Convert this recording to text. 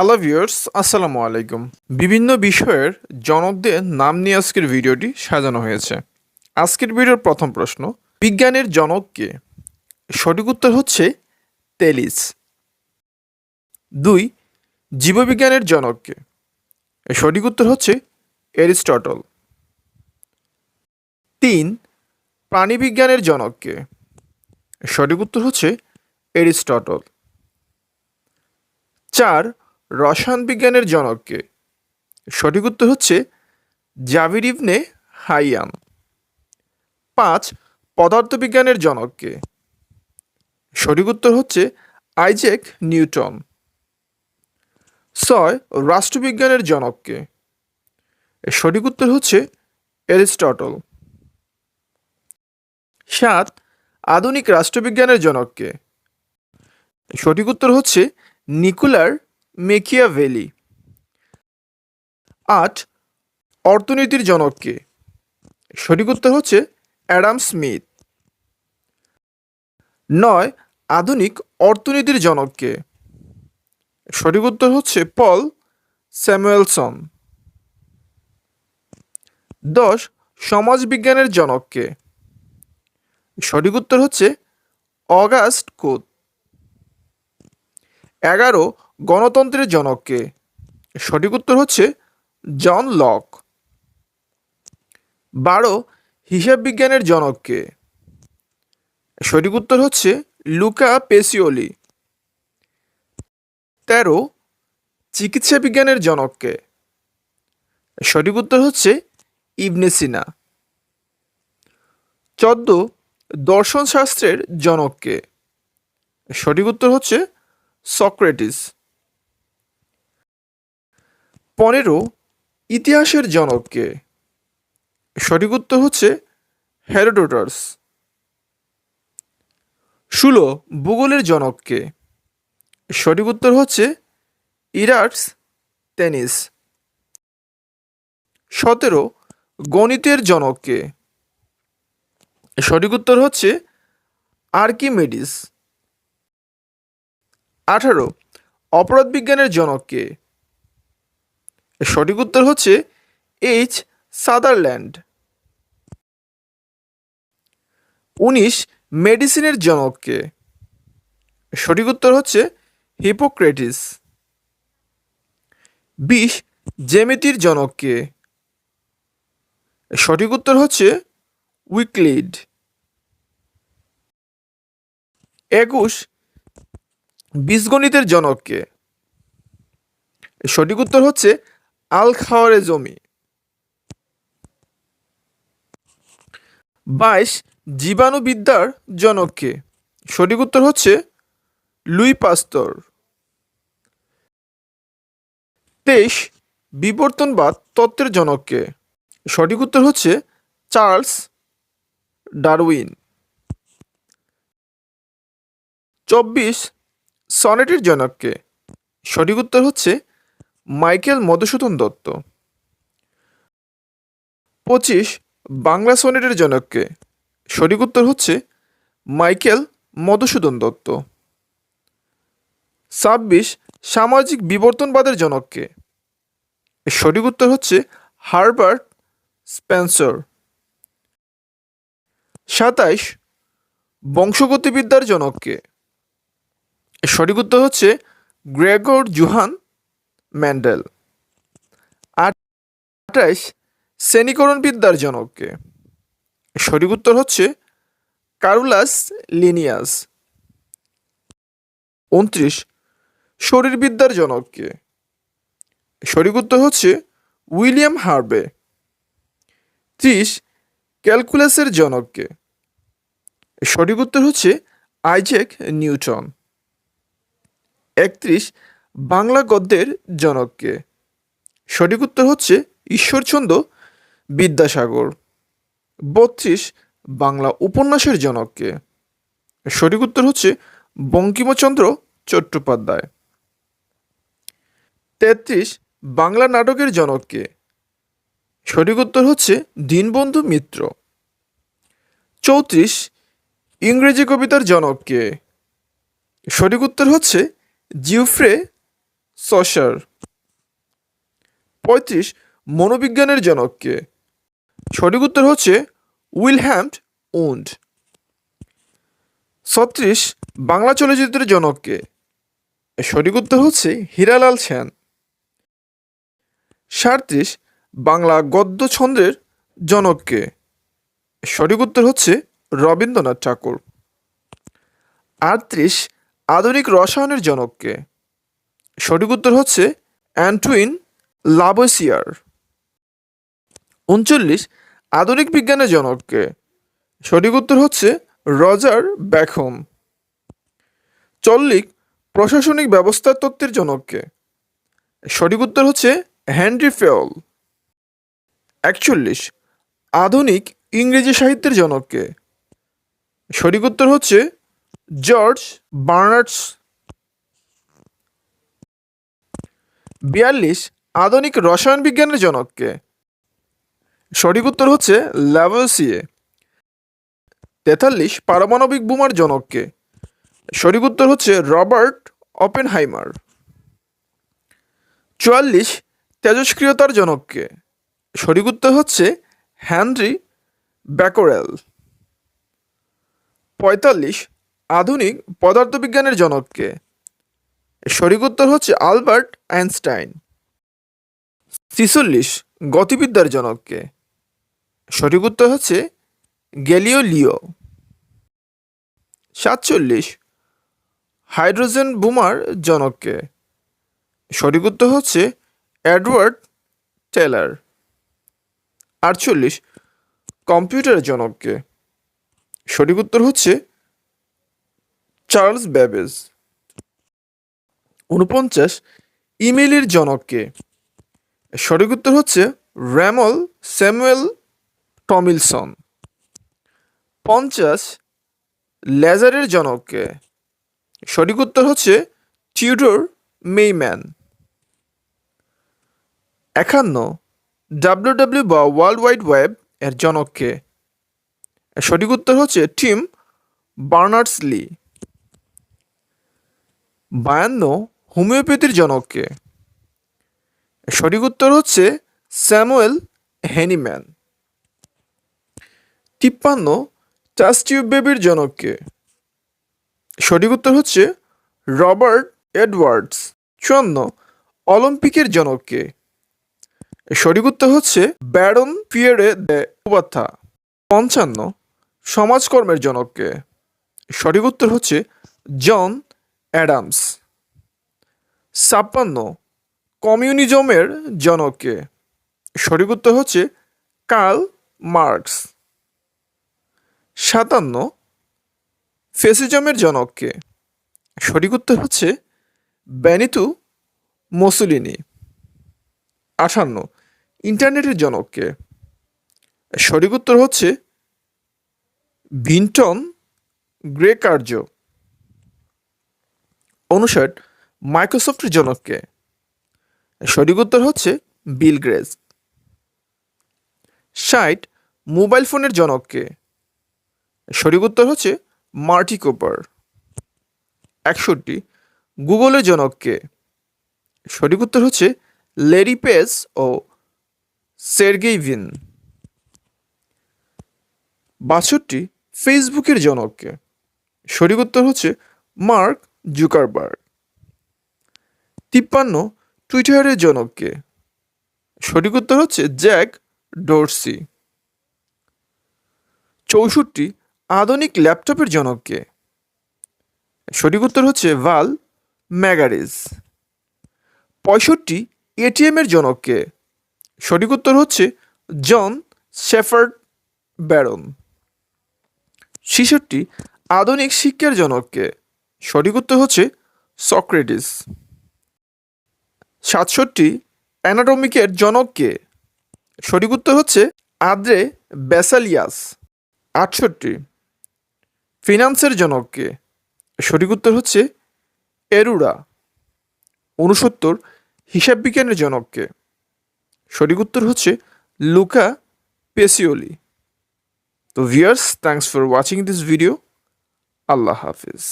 Hello viewers আসসালামু আলাইকুম। বিভিন্ন বিষয়ের জনকদের নাম নিয়ে আজকের ভিডিওটি সাজানো হয়েছে। আজকের ভিডিওর প্রথম প্রশ্ন, বিজ্ঞানের জনক কে সঠিক উত্তর হচ্ছে তেলিস। দুই, জীববিজ্ঞানের জনক কে সঠিক উত্তর হচ্ছে এরিস্টটল। তিন, প্রাণীবিজ্ঞানের জনক কে সঠিক উত্তর হচ্ছে এরিস্টটল। চার রসায়ন বিজ্ঞানের জনককে। সঠিক উত্তর হচ্ছে জাভির ইবনে হাইয়াম। পাঁচ, পদার্থবিজ্ঞানের জনককে। সঠিক উত্তর হচ্ছে আইজেক নিউটন। ছয়, রাষ্ট্রবিজ্ঞানের জনককে। সঠিক উত্তর হচ্ছে এরিস্টটল। সাত, আধুনিক রাষ্ট্রবিজ্ঞানের জনককে। সঠিক উত্তর হচ্ছে নিকুলার মেকিয়াভেলি। আট, অর্থনীতির জনককে। সঠিক উত্তর হচ্ছে অ্যাডাম স্মিথ। নয়, আধুনিক অর্থনীতির জনককে। সঠিক উত্তর হচ্ছে পল স্যামুয়েলসন। দশ, সমাজবিজ্ঞানের জনককে। সঠিক উত্তর হচ্ছে অগাস্ট কোত। এগারো গণতন্ত্রের জনককে। সঠিক উত্তর হচ্ছে জন লক। বারো, হিসাব বিজ্ঞানের জনককে। সঠিক উত্তর হচ্ছে লুকা পেসিওলি। তেরো, চিকিৎসা বিজ্ঞানের জনককে। সঠিক উত্তর হচ্ছে ইবনে সিনা। চোদ্দ দর্শন শাস্ত্রের জনককে। সঠিক উত্তর হচ্ছে সক্রেটিস। পনেরো ইতিহাসের জনককে। সঠিক উত্তর হচ্ছে হেরোডোটাস। ষোলো ভূগোলের জনককে। সঠিক উত্তর হচ্ছে ইরাটস টেনিস সতেরো গণিতের জনককে। সঠিক উত্তর হচ্ছে আর্কিমেডিস। আঠারো অপরাধ বিজ্ঞানের জনককে। সঠিক উত্তর হচ্ছে এইচ সাদারল্যান্ড উনিশ মেডিসিনের জনককে। সঠিক উত্তর হচ্ছে হিপোক্রেটিস বিশ, জ্যামিতির জনককে। সঠিক উত্তর হচ্ছে উইকলিড একুশ, বীজগণিতের জনককে। সঠিক উত্তর হচ্ছে আল খাওয়ারে জমি। বাইশ, জীবাণুবিদ্যার জনককে। সঠিক উত্তর হচ্ছে লুই পাস্তর। তেইশ বিবর্তনবাদ তত্ত্বের জনককে। সঠিক উত্তর হচ্ছে চার্লস ডারউইন। চব্বিশ, সনেটের জনককে। সঠিক উত্তর হচ্ছে মাইকেল মধুসূদন দত্ত। পঁচিশ, বাংলা সনেটের জনককে। সঠিক উত্তর হচ্ছে মাইকেল মধুসূদন দত্ত। ছাব্বিশ, সামাজিক বিবর্তনবাদের জনককে। সঠিক উত্তর হচ্ছে হারবার্ট স্পেন্সর। সাতাইশ, বংশগতিবিদ্যার জনককে। সঠিক উত্তর হচ্ছে গ্রেগর জুহান ম্যান্ডেল। আঠাইশ শ্রেণীকরণ বিদ্যার জনককে। সঠিক উত্তর হচ্ছে কারুলাস লিনিয়াস। উনত্রিশ, শরীরবিদ্যার জনককে। সঠিক উত্তর হচ্ছে উইলিয়াম হার্বে। ত্রিশ, ক্যালকুলাসের জনককে। সঠিক উত্তর হচ্ছে আইজেক নিউটন। একত্রিশ বাংলা গদ্যের জনককে। সঠিক উত্তর হচ্ছে ঈশ্বরচন্দ্র বিদ্যাসাগর। বত্রিশ, বাংলা উপন্যাসের জনককে। সঠিক উত্তর হচ্ছে বঙ্কিমচন্দ্র চট্টোপাধ্যায়। তেত্রিশ, বাংলা নাটকের জনককে। সঠিক উত্তর হচ্ছে দীনবন্ধু মিত্র। চৌত্রিশ, ইংরেজি কবিতার জনককে। সঠিক উত্তর হচ্ছে জিউফ্রে সসার পঁয়ত্রিশ, মনোবিজ্ঞানের জনককে। সঠিক উত্তর হচ্ছে উইলহ্যাম্ড উন্ড। ছত্রিশ, বাংলা চলচ্চিত্রের জনককে। সঠিক উত্তর হচ্ছে হীরালাল সেন। সাঁত্রিশ, বাংলা গদ্য ছন্দের জনককে। সঠিক উত্তর হচ্ছে রবীন্দ্রনাথ ঠাকুর। আটত্রিশ, আধুনিক রসায়নের জনককে। সঠিক উত্তর হচ্ছে অ্যান্টুইন লাবসিয়ার। উনচল্লিশ, আধুনিক বিজ্ঞানের জনককে। সঠিক উত্তর হচ্ছে রজার ব্যাকহোম। চল্লিশ, প্রশাসনিক ব্যবস্থার তত্ত্বের জনককে। সঠিক উত্তর হচ্ছে হেনরি ফেওল। একচল্লিশ, আধুনিক ইংরেজি সাহিত্যের জনককে। সঠিক উত্তর হচ্ছে জর্জ বার্নার্ডস বিয়াল্লিশ, আধুনিক রসায়ন বিজ্ঞানের জনককে। সঠিক উত্তর হচ্ছে ল্যাভোসিয়ে। তেতাল্লিশ, পারমাণবিক বোমার জনককে। সঠিক উত্তর হচ্ছে রবার্ট অপেনহাইমার। চুয়াল্লিশ তেজস্ক্রিয়তার জনককে। সঠিক উত্তর হচ্ছে হ্যানরি ব্যাকোরেল। পঁয়তাল্লিশ, আধুনিক পদার্থবিজ্ঞানের জনককে। সঠিক উত্তর হচ্ছে আলবার্ট আইনস্টাইন। ছিচল্লিশ, গতিবিদ্যার জনককে। সঠিক উত্তর হচ্ছে গ্যালিও লিও সাতচল্লিশ, হাইড্রোজেন বোমার জনককে। সঠিক উত্তর হচ্ছে অ্যাডওয়ার্ড টেলার। আটচল্লিশ কম্পিউটারের জনককে। সঠিক উত্তর হচ্ছে চার্লস ব্যাবেজ। উনপঞ্চাশ ইমেইলের জনককে। সঠিক উত্তর হচ্ছে র্যামল স্যামুয়েল টমিলসন। পঞ্চাশ লেজারের জনককে। সঠিক উত্তর হচ্ছে টিউডর মেইম্যান। একান্ন ডাব্লিউ ডাব্লিউ বা ওয়ার্ল্ড ওয়াইড ওয়েব এর জনককে। সঠিক উত্তর হচ্ছে টিম বার্নার্স লি বায়ান্ন হোমিওপ্যাথির জনককে। সঠিক উত্তর হচ্ছে স্যামুয়েল হেনিম্যান। তিপ্পান্ন টিউব বেবির জনককে। সঠিক উত্তর হচ্ছে রবার্ট এডওয়ার্ডস। চুয়ান্ন, অলিম্পিকের জনককে। সঠিক উত্তর হচ্ছে ব্যারন পিয়েরে দে উপাথা পঞ্চান্ন, সমাজকর্মের জনককে। সঠিক উত্তর হচ্ছে জন অ্যাডামস। ছাপ্পান্ন। কমিউনিজমের জনককে। সঠিক উত্তর হচ্ছে কার্ল মার্কস। সাতান্ন। ফেসিজমের জনককে। সঠিক উত্তর হচ্ছে বেনিতু মুসুলিনি। আঠান্ন। ইন্টারনেটের জনককে। সঠিক উত্তর হচ্ছে ভিন্টন গ্রে কার্য অনুষাট মাইক্রোসফটের জনককে। সঠিক উত্তর হচ্ছে বিল গ্রেস। ষাট, মোবাইল ফোনের জনককে। সঠিক উত্তর হচ্ছে মার্টি কোপার। একষট্টি, গুগলের জনককে। সঠিক উত্তর হচ্ছে লেরি পেস ও সের্গেইভিন বাষট্টি, ফেসবুকের জনককে। সঠিক উত্তর হচ্ছে মার্ক জুকারবার্গ। তিপ্পান্ন টুইটারের জনককে। সঠিক উত্তর হচ্ছে জ্যাক ডোরসি। চৌষট্টি আধুনিক ল্যাপটপের জনককে। সঠিক উত্তর হচ্ছে ভালো ম্যাগারিজ। পঁয়ষট্টি এটিএমের জনককে। সঠিক উত্তর হচ্ছে জন শেফার্ড ব্যারন। ছেষট্টি আধুনিক শিক্ষার জনককে। সঠিক উত্তর হচ্ছে সক্রেটিস। সাতষট্টি অ্যানাটমিকের জনককে সঠিক উত্তর হচ্ছে আদ্রে ব্যাসালিয়াস, আটষট্টি। ফিনান্সের জনককে সঠিক উত্তর হচ্ছে এরুরা উনসত্তর হিসাব বিজ্ঞানের জনককে সঠিক উত্তর হচ্ছে লুকা পেসিওলি। তো viewers thanks for watching this video Allah Hafiz.